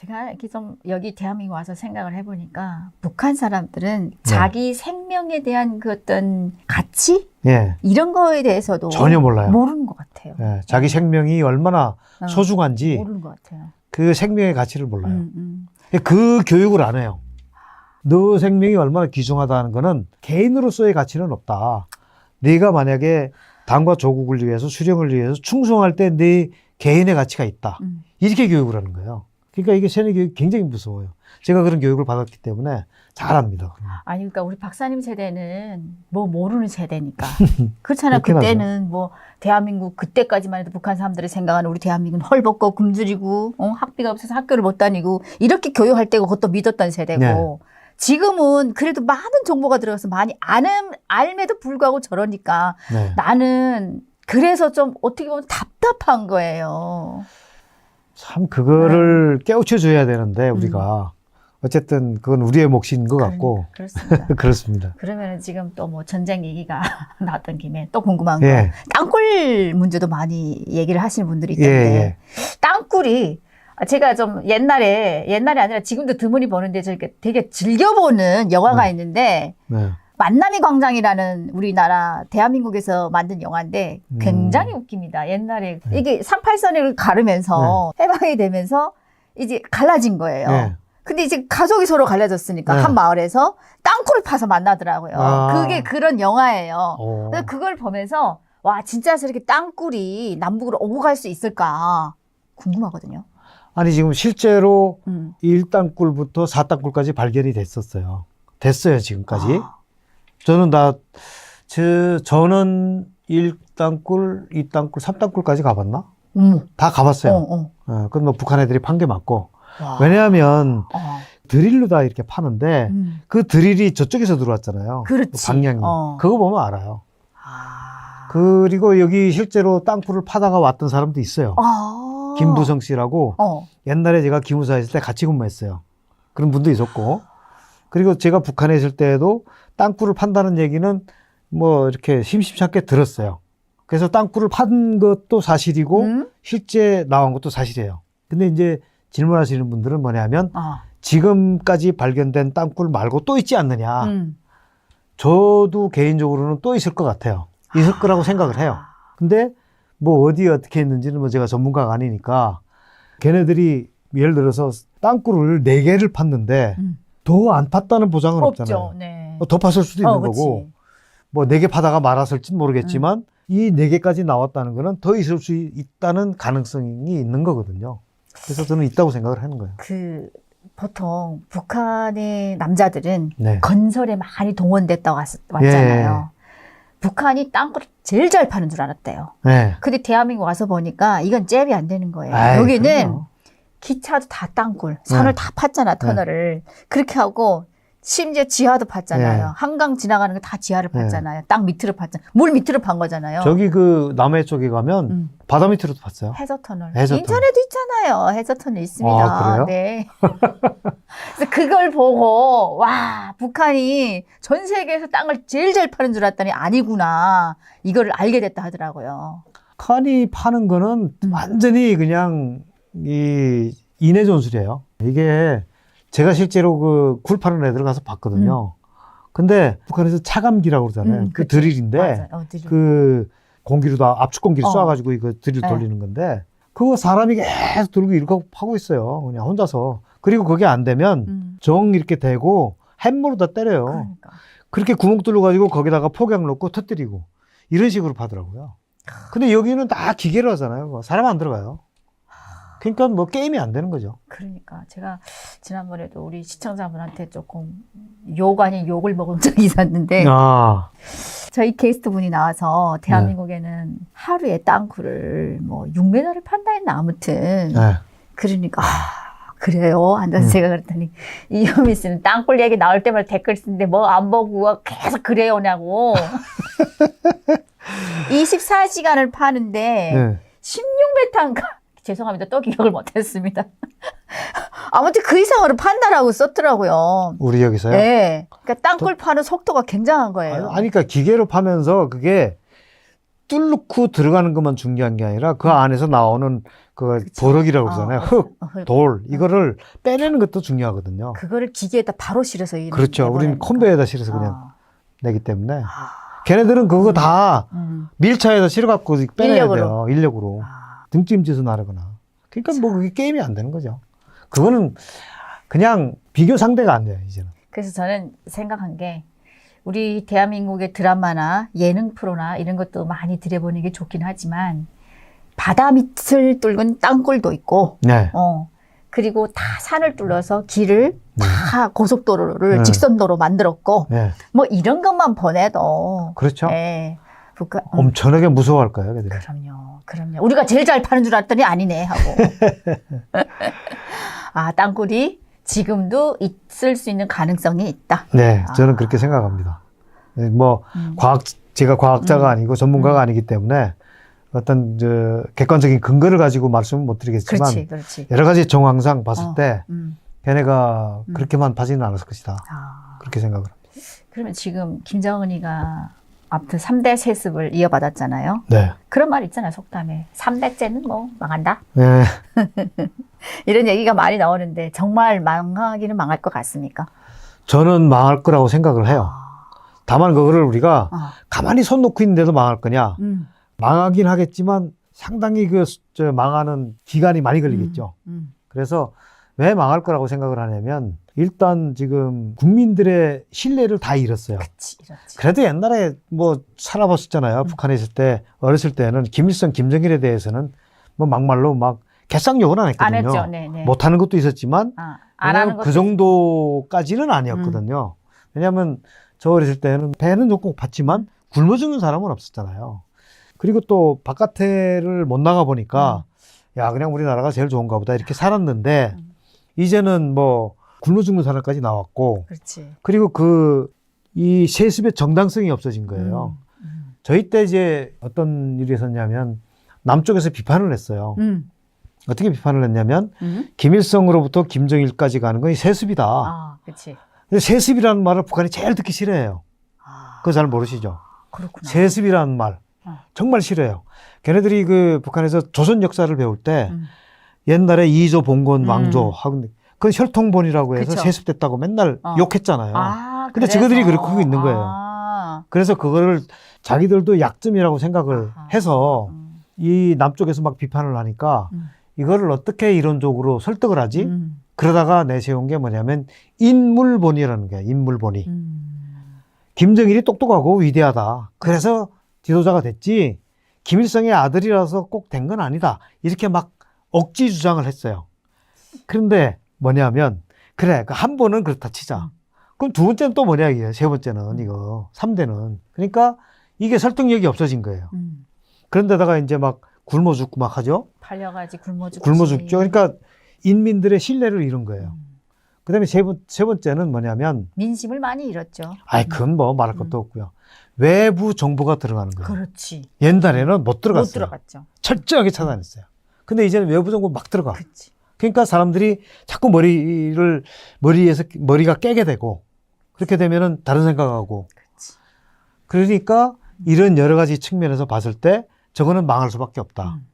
제가 이렇게 좀 여기 대한민국 와서 생각을 해보니까 북한 사람들은 자기 생명에 대한 그 어떤 가치 예. 이런 거에 대해서도 전혀 몰라요. 모르는 것 같아요. 예, 자기 생명이 얼마나 어, 소중한지 모르는 것 같아요. 그 생명의 가치를 몰라요. 음, 음. 그 교육을 안 해요. 너 생명이 얼마나 귀중하다는 거는 개인으로서의 가치는 없다. 네가 만약에 당과 조국을 위해서 수령을 위해서 충성할 때 네 개인의 가치가 있다. 음. 이렇게 교육을 하는 거예요. 그러니까 이게 세뇌 교육이 굉장히 무서워요. 제가 그런 교육을 받았기 때문에 잘 압니다. 아니 그러니까 우리 박사님 세대는 뭐 모르는 세대니까 그렇잖아요. 그렇긴 그때는 뭐 대한민국 그때까지만 해도 북한 사람들이 생각하는 우리 대한민국은 헐벗고 굶주리고 어, 학비가 없어서 학교를 못 다니고 이렇게 교육할 때고 그것도 믿었던 세대고 네. 지금은 그래도 많은 정보가 들어가서 많이 아는 알매도 불구하고 저러니까 네. 나는 그래서 좀 어떻게 보면 답답한 거예요. 참 그거를 네. 깨우쳐 줘야 되는데 음. 우리가 어쨌든 그건 우리의 몫인 것 같고 그렇습니다. 그렇습니다. 그러면 지금 또 뭐 전쟁 얘기가 나왔던 김에 또 궁금한 거 예. 땅굴 문제도 많이 얘기를 하시는 분들이 예, 있던데 예. 땅굴이 제가 좀 옛날에 옛날이 아니라 지금도 드문히 보는데 저렇게 되게 즐겨보는 영화가 네. 있는데 네. 만남의 광장이라는 우리나라 대한민국에서 만든 영화인데 음. 굉장히 웃깁니다. 옛날에 네. 이게 38선을 가르면서 해방이 되면서 이제 갈라진 거예요. 네. 근데 이제 가족이 서로 갈라졌으니까 네. 한 마을에서 땅굴을 파서 만나더라고요. 아. 그게 그런 영화예요. 어. 근데 그걸 보면서 와 진짜 저렇게 땅굴이 남북으로 오고 갈 수 있을까 궁금하거든요. 아니 지금 실제로 음. 1땅굴부터 4땅굴까지 발견이 됐었어요. 됐어요 지금까지. 아. 저는 다 저, 저는 1땅굴, 2땅굴, 3땅굴까지 가봤나? 어머. 다 가봤어요. 어, 어. 어, 그건 뭐 북한 애들이 판 게 맞고. 와. 왜냐하면 어. 드릴로 다 이렇게 파는데 음. 그 드릴이 저쪽에서 들어왔잖아요. 그렇지. 그 방향이. 어. 그거 보면 알아요. 아. 그리고 여기 실제로 땅굴을 파다가 왔던 사람도 있어요. 아. 김부성 씨라고 어. 옛날에 제가 기무사 있을 때 같이 근무했어요. 그런 분도 있었고. 그리고 제가 북한에 있을 때에도 땅굴을 판다는 얘기는 뭐 이렇게 심심치 않게 들었어요. 그래서 땅굴을 판 것도 사실이고 음? 실제 나온 것도 사실이에요. 근데 이제 질문하시는 분들은 뭐냐면 아. 지금까지 발견된 땅굴 말고 또 있지 않느냐. 음. 저도 개인적으로는 또 있을 것 같아요. 있을 거라고 생각을 해요. 근데 뭐 어디에 어떻게 했는지는 뭐 제가 전문가가 아니니까 걔네들이 예를 들어서 땅굴을 네 개를 팠는데 음. 더 안 팠다는 보장은 없죠. 없잖아요. 네. 더 팠을 수도 있는 어, 그치. 거고 뭐네 개 파다가 말았을진 모르겠지만 음. 이네 개까지 나왔다는 거는 더 있을 수 있다는 가능성이 있는 거거든요. 그래서 저는 있다고 생각을 하는 거예요. 그 보통 북한의 남자들은 네. 건설에 많이 동원됐다 왔, 왔잖아요. 북한이 땅굴 제일 잘 파는 줄 알았대요. 네. 근데 대한민국 와서 보니까 이건 잽이 안 되는 거예요. 아이, 여기는 그럼요. 기차도 다 땅굴, 산을 네. 다 팠잖아, 터널을. 그렇게 하고, 심지어 지하도 팠잖아요. 네. 한강 지나가는 거 다 지하를 네. 팠잖아요. 땅 밑으로 팠잖아요. 물 밑으로 판 거잖아요. 저기 그 남해 쪽에 가면 음. 바다 밑으로도 봤어요. 해저터널. 해저터널. 인천에도 있잖아요. 해저터널 있습니다. 아, 그래요? 네. 그래서 그걸 보고, 와, 북한이 전 세계에서 땅을 제일 잘 파는 줄 알았더니 아니구나. 이거를 알게 됐다 하더라고요. 칸이 파는 거는 음. 완전히 그냥 이 인해 전술이에요. 이게 제가 실제로 그 굴 파는 애들 가서 봤거든요. 근데 북한에서 차감기라고 그러잖아요. 음, 그 그치. 드릴인데. 어, 드릴. 그 공기로 다 압축 공기를 어. 쏴가지고 이거 드릴 네. 돌리는 건데 그거 사람이 계속 들고 이렇게 파고 있어요. 그냥 혼자서. 그리고 그게 안 되면 음. 정 이렇게 대고 햄머로 다 때려요. 그러니까. 그렇게 구멍 뚫어 가지고 거기다가 폭약 넣고 터뜨리고 이런 식으로 파더라고요. 근데 여기는 다 기계로 하잖아요. 뭐 사람 안 들어가요. 그러니까 뭐 게임이 안 되는 거죠. 그러니까 제가 지난번에도 우리 시청자분한테 조금 욕 아닌 욕을 먹은 적이 있었는데 아, 저희 게스트 분이 나와서 대한민국에는 하루에 땅굴을 뭐 6m를 판다 했나 아무튼 네. 그러니까 아, 그래요? 한다서 음. 제가 그랬더니 이현미 씨는 땅굴 얘기 나올 때마다 댓글 쓰는데 뭐 안 보고 계속 그래요냐고 24시간을 파는데 네. 16m인가 죄송합니다. 또 기억을 못했습니다. 아무튼 그 이상으로 판다라고 썼더라고요. 우리 여기서요. 네. 그러니까 땅굴 파는 속도가 굉장한 거예요. 아니, 아니, 그러니까 기계로 파면서 그게 뚫고 들어가는 것만 중요한 게 아니라 그 안에서 나오는 그. 버럭이라고 어, 그러잖아요. 어, 흙, 어, 흙. 돌 이거를 빼내는 것도 중요하거든요. 그거를 기계에다 바로 실어서 이- 그렇죠. 우리는. 컨베이어에다 실어서 그냥 어. 내기 때문에 아, 걔네들은 그거 다 음. 밀차에다 실어갖고 빼내야 인력으로. 돼요. 인력으로. 아, 등짐짓을 나르거나. 그러니까 뭐 그게 게임이 안 되는 거죠. 그거는 그냥 비교 상대가 안 돼요, 이제는. 그래서 저는 생각한 게 우리 대한민국의 드라마나 예능 프로나 이런 것도 많이 들여보는 게 좋긴 하지만 바다 밑을 뚫은 땅굴도 있고 네. 어 그리고 다 산을 뚫어서 길을 네. 다 고속도로를 네. 직선도로 만들었고 네. 뭐 이런 것만 보내도 그렇죠. 예, 북한 음, 엄청나게 무서워할 거예요, 걔들이. 그럼요, 그럼요. 우리가 제일 잘 파는 줄 알았더니 아니네 하고. 아 땅굴이 지금도 있을 수 있는 가능성이 있다. 네, 저는 아. 그렇게 생각합니다. 네, 뭐 음. 과학 제가 과학자가 음. 아니고 전문가가 음. 아니기 때문에 어떤 저 객관적인 근거를 가지고 말씀은 못 드리겠지만 그렇지, 그렇지. 여러 가지 정황상 봤을 어. 때 음. 걔네가 음. 그렇게만 파지는 않았을 것이다. 아, 그렇게 생각을 합니다. 그러면 지금 김정은이가 아무튼 3대 세습을 이어받았잖아요. 네. 그런 말 있잖아요, 속담에. 3대째는 뭐 망한다? 네. 이런 얘기가 많이 나오는데 정말 망하기는 망할 것 같습니까? 저는 망할 거라고 생각을 해요. 아, 다만 그거를 우리가 아, 가만히 손 놓고 있는데도 망할 거냐? 음, 망하긴 하겠지만 상당히 그 저 망하는 기간이 많이 걸리겠죠. 음, 그래서 왜 망할 거라고 생각을 하냐면 일단 지금 국민들의 신뢰를 다 잃었어요. 그치, 이렇지. 그래도 옛날에 뭐 살아봤었잖아요. 음. 북한에 있을 때 어렸을 때는 김일성, 김정일에 대해서는 뭐 막말로 막 개쌍욕은 안안 했거든요. 했죠, 네, 네. 못하는 것도 있었지만 아, 안 그 정도까지는 아니었거든요. 왜냐하면 저 어렸을 때는 배는 꼭 봤지만 굶어 죽는 사람은 없었잖아요. 그리고 또 바깥에를 못 나가 보니까 야 그냥 우리나라가 제일 좋은가 보다 이렇게 살았는데 음. 이제는 뭐 굶어 죽는 사람까지 나왔고 그렇지. 그리고 그 이 세습의 정당성이 없어진 거예요. 음, 저희 때 이제 어떤 일이 있었냐면 남쪽에서 비판을 했어요. 음, 어떻게 비판을 했냐면 음. 김일성으로부터 김정일까지 가는 건이 세습이다. 아. 근데 세습이라는 말을 북한이 제일 듣기 싫어해요. 아, 그거 잘 모르시죠? 그렇구나. 세습이라는 말 어. 정말 싫어해요. 걔네들이 그 북한에서 조선 역사를 배울 때 음, 옛날에 이조 봉건 음. 왕조 하고 그건 혈통본이라고 해서 그쵸. 세습됐다고 맨날 어. 욕했잖아요. 아, 근데 그래서. 저거들이 그렇게 하고 있는 거예요. 아, 그래서 그거를 자기들도 약점이라고 생각을 아하. 해서 음, 이 남쪽에서 막 비판을 하니까 음. 이거를 어떻게 이론적으로 설득을 하지? 음, 그러다가 내세운 게 뭐냐면 인물본이라는 거야. 인물본이. 음. 김정일이 똑똑하고 위대하다. 그래서 지도자가 됐지. 김일성의 아들이라서 꼭 된 건 아니다. 이렇게 막 억지 주장을 했어요. 그런데 뭐냐면 그래 그 한 번은 그렇다 치자. 음. 그럼 두 번째는 또 뭐냐 이게 세 번째는 이거 삼대는 그러니까 이게 설득력이 없어진 거예요. 음. 그런데다가 이제 막 굶어 죽고 막 하죠. 팔려가지 굶어 죽지. 굶어 죽죠. 그러니까 인민들의 신뢰를 잃은 거예요. 음. 그다음에 세, 번, 세 번째는 뭐냐면 민심을 많이 잃었죠. 아이 그건 뭐 말할 것도 없고요. 외부 정보가 들어가는 거예요. 그렇지. 옛날에는 못 들어갔어요. 못 들어갔죠. 철저하게 차단했어요. 근데 이제는 외부 정보 막 들어가. 그렇지. 그러니까 사람들이 자꾸 머리를 머리에서 머리가 깨게 되고 그렇게 되면은 다른 생각하고. 그러니까 이런 여러 가지 측면에서 봤을 때 저거는 망할 수밖에 없다. 음.